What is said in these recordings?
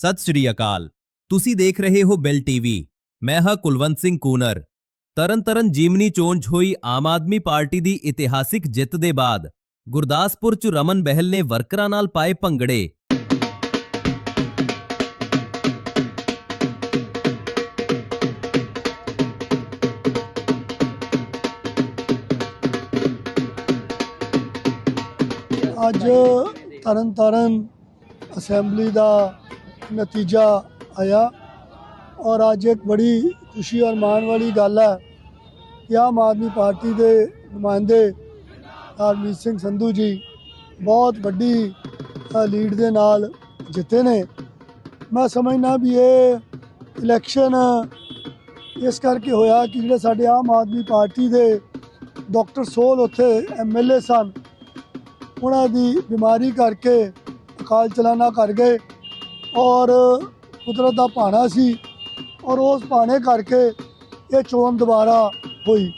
ਸਤਿ ਸ੍ਰੀ ਅਕਾਲ। ਤੁਸੀਂ ਦੇਖ ਰਹੇ ਹੋ ਬਿਲ ਟੀਵੀ ਮੈਂ ਹਾਂ ਕੁਲਵੰਤ ਸਿੰਘ ਕੂਨਰ। ਤਰਨਤਰਨ ਜੀਮਨੀ ਚੋਣ 'ਚ ਹੋਈ ਆਮ ਆਦਮੀ ਪਾਰਟੀ ਦੀ ਇਤਿਹਾਸਿਕ ਜਿੱਤ ਦੇ ਬਾਅਦ ਗੁਰਦਾਸਪੁਰ 'ਚ ਰਮਨ ਬਹਿਲ ਨੇ ਵਰਕਰਾਂ ਨਾਲ ਪਾਏ ਭੰਗੜੇ। ਅੱਜ ਤਰਨਤਾਰਨ ਅਸੈਂਬਲੀ ਦਾ ਨਤੀਜਾ ਆਇਆ ਔਰ ਅੱਜ ਇੱਕ ਬੜੀ ਖੁਸ਼ੀ ਔਰ ਮਾਣ ਵਾਲੀ ਗੱਲ ਹੈ ਕਿ ਆਮ ਆਦਮੀ ਪਾਰਟੀ ਦੇ ਨੁਮਾਇੰਦੇ ਹਰਮੀਤ ਸਿੰਘ ਸੰਧੂ ਜੀ ਬਹੁਤ ਵੱਡੀ ਲੀਡ ਦੇ ਨਾਲ ਜਿੱਤੇ ਨੇ। ਮੈਂ ਸਮਝਦਾ ਵੀ ਇਹ ਇਲੈਕਸ਼ਨ, ਇਸ ਕਰਕੇ ਹੋਇਆ ਕਿ ਜਿਹੜੇ ਸਾਡੇ ਆਮ ਆਦਮੀ ਪਾਰਟੀ ਦੇ ਡਾਕਟਰ ਸੋਲ ਉੱਥੇ ਐਮਐਲਏ ਸਨ, ਉਹਨਾਂ ਦੀ ਬਿਮਾਰੀ ਕਰਕੇ ਅਕਾਲ ਚਲਾਣਾ ਕਰ ਗਏ। ਔਰ ਕੁਦਰਤ ਦਾ ਭਾਣਾ ਸੀ ਔਰ ਉਸ ਭਾਣੇ ਕਰਕੇ ਇਹ ਚੋਣ ਦੁਬਾਰਾ ਹੋਈ।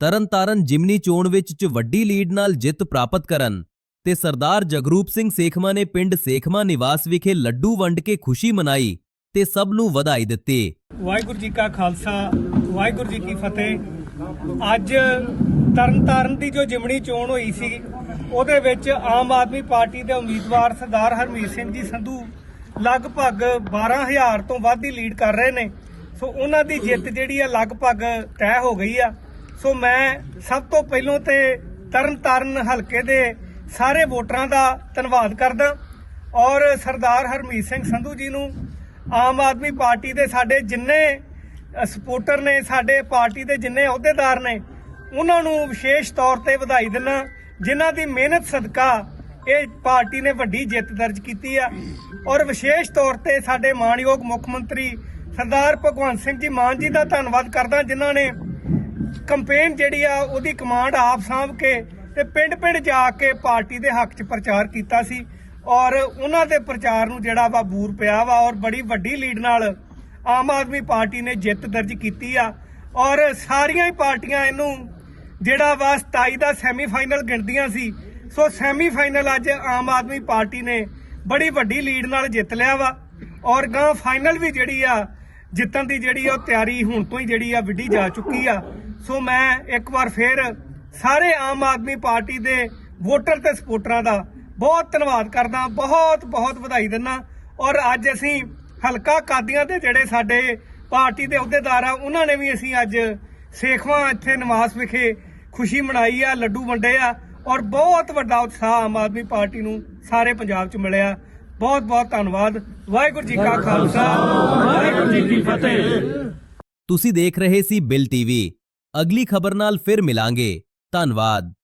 ਤਰਨਤਾਰਨ ਜਿਮਨੀ ਚੋਣ ਵਿੱਚ 'ਚ ਵੱਡੀ ਲੀਡ ਨਾਲ ਜਿੱਤ ਪ੍ਰਾਪਤ ਕਰਨ ਤੇ ਸਰਦਾਰ ਜਗਰੂਪ ਸਿੰਘ ਸੇਖਮਾ ਨੇ ਪਿੰਡ ਸੇਖਮਾ ਨਿਵਾਸ ਵਿਖੇ ਲੱਡੂ ਵੰਡ ਕੇ ਖੁਸ਼ੀ ਮਨਾਈ ਤੇ ਸਭ ਨੂੰ ਵਧਾਈ ਦਿੱਤੀ। ਵਾਹਿਗੁਰੂ ਜੀ ਕਾ ਖਾਲਸਾ ਵਾਹਿਗੁਰੂ ਜੀ ਕੀ ਫਤਿਹ। ਅੱਜ ਤਰਨਤਾਰਨ ਦੀ ਜੋ ਜਿਮਣੀ ਚੋਣ ਹੋਈ ਸੀ ਉਹਦੇ ਵਿੱਚ ਆਮ ਆਦਮੀ ਪਾਰਟੀ ਦੇ ਉਮੀਦਵਾਰ ਸਰਦਾਰ ਹਰਮੀਤ ਸਿੰਘ ਜੀ ਸੰਧੂ ਲਗਭਗ 12000 ਤੋਂ ਵੱਧ ਦੀ ਲੀਡ ਕਰ ਰਹੇ ਨੇ। ਸੋ ਉਹਨਾਂ ਦੀ ਜਿੱਤ ਜਿਹੜੀ ਆ ਲਗਭਗ ਤੈਅ ਹੋ ਗਈ ਆ। ਸੋ ਮੈਂ ਸਭ ਤੋਂ ਪਹਿਲਾਂ ਤੇ ਤਰਨਤਾਰਨ ਹਲਕੇ ਦੇ ਸਾਰੇ ਵੋਟਰਾਂ ਦਾ ਧੰਨਵਾਦ ਕਰਦਾ। ਔਰ ਸਰਦਾਰ ਹਰਮੀਤ ਸਿੰਘ ਸੰਧੂ ਜੀ ਨੂੰ ਆਮ ਆਦਮੀ ਪਾਰਟੀ ਦੇ ਸਾਡੇ ਜਿੰਨੇ ਅ, ਸਪੋਰਟਰ ਨੇ ਸਾਡੇ ਪਾਰਟੀ ਦੇ ਜਿੰਨੇ ਅਹੁਦੇਦਾਰ ਨੇ ਉਹਨਾਂ ਨੂੰ ਵਿਸ਼ੇਸ਼ ਤੌਰ ਤੇ ਵਧਾਈ ਦਿੰਦਾ। ਜਿਨ੍ਹਾਂ ਦੀ ਮਿਹਨਤ ਸਦਕਾ ਇਹ ਪਾਰਟੀ ਨੇ ਵੱਡੀ ਜਿੱਤ ਦਰਜ ਕੀਤੀ ਆ। ਔਰ ਵਿਸ਼ੇਸ਼ ਤੌਰ ਤੇ ਸਾਡੇ ਮਾਣਯੋਗ ਮੁੱਖ ਮੰਤਰੀ ਸਰਦਾਰ ਭਗਵੰਤ ਸਿੰਘ ਜੀ ਮਾਨ ਜੀ ਦਾ ਧੰਨਵਾਦ ਕਰਦਾ, ਜਿਨ੍ਹਾਂ ਨੇ ਕੰਪੇਨ ਜਿਹੜੀ ਆ, ਉਹਦੀ ਕਮਾਂਡ ਆਪ ਸਾਂਭ ਕੇ ਤੇ ਪਿੰਡ-ਪਿੰਡ ਜਾ ਕੇ ਪਾਰਟੀ ਦੇ ਹੱਕ 'ਚ ਪ੍ਰਚਾਰ ਕੀਤਾ ਸੀ। ਔਰ ਉਹਨਾਂ ਦੇ ਪ੍ਰਚਾਰ ਨੂੰ ਜਿਹੜਾ ਵਾ ਬੂਰ ਪਿਆ ਵਾ, ਔਰ ਬੜੀ ਵੱਡੀ ਲੀਡ ਨਾਲ ਆਮ ਆਦਮੀ ਪਾਰਟੀ ਨੇ ਜਿੱਤ ਦਰਜ ਕੀਤੀ ਆ। ਔਰ ਸਾਰੀਆਂ ਹੀ ਪਾਰਟੀਆਂ ਇਹਨੂੰ ਜਿਹੜਾ ਵਾ 27 ਦਾ ਸੈਮੀਫਾਈਨਲ ਗਿਣਦੀਆਂ ਸੀ ਸੋ ਸੈਮੀਫਾਈਨਲ ਅੱਜ ਆਮ ਆਦਮੀ ਪਾਰਟੀ ਨੇ ਬੜੀ ਵੱਡੀ ਲੀਡ ਨਾਲ ਜਿੱਤ ਲਿਆ ਵਾ। ਔਰ ਗਾਂ ਫਾਈਨਲ ਵੀ ਜਿਹੜੀ ਆ, ਜਿੱਤਣ ਦੀ ਜਿਹੜੀ ਉਹ ਤਿਆਰੀ ਹੁਣ ਤੋਂ ਹੀ ਜਿਹੜੀ ਆ ਵਿੱਢੀ ਜਾ ਚੁੱਕੀ ਆ। ਸੋ ਮੈਂ ਇੱਕ ਵਾਰ ਫੇਰ ਸਾਰੇ ਆਮ ਆਦਮੀ ਪਾਰਟੀ ਦੇ ਵੋਟਰ ਤੇ ਸਪੋਰਟਰਾਂ ਦਾ ਬਹੁਤ ਧੰਨਵਾਦ ਕਰਦਾ, ਬਹੁਤ ਬਹੁਤ ਵਧਾਈ ਦਿੰਦਾ। ਔਰ ਅੱਜ ਅਸੀਂ ਹਲਕਾ ਕਾਦੀਆਂ ਦੇ ਜਿਹੜੇ ਸਾਡੇ ਪਾਰਟੀ ਦੇ ਅਹੁਦੇਦਾਰ ਆ, ਉਹਨਾਂ ਨੇ ਵੀ ਅਸੀਂ ਅੱਜ ਸੇਖਵਾਂ ਇੱਥੇ ਨਿਵਾਸ ਵਿਖੇ ਖੁਸ਼ੀ ਮਨਾਈ ਆ, ਲੱਡੂ ਵੰਡੇ ਆ। ਔਰ ਬਹੁਤ ਵੱਡਾ ਉਤਸ਼ਾਹ ਆਮ ਆਦਮੀ ਪਾਰਟੀ ਨੂੰ ਸਾਰੇ ਪੰਜਾਬ 'ਚ ਮਿਲਿਆ। ਬਹੁਤ ਬਹੁਤ ਧੰਨਵਾਦ। ਵਾਹਿਗੁਰੂ ਜੀ ਕਾ ਖਾਲਸਾ। ਵਾਹਿਗੁਰੂ ਜੀ ਕੀ ਫਤਿਹ। ਤੁਸੀਂ ਦੇਖ ਰਹੇ ਸੀ ਬਿਲ ਟੀਵੀ। ਅਗਲੀ ਖਬਰ ਨਾਲ ਫਿਰ ਮਿਲਾਂਗੇ। ਧੰਨਵਾਦ।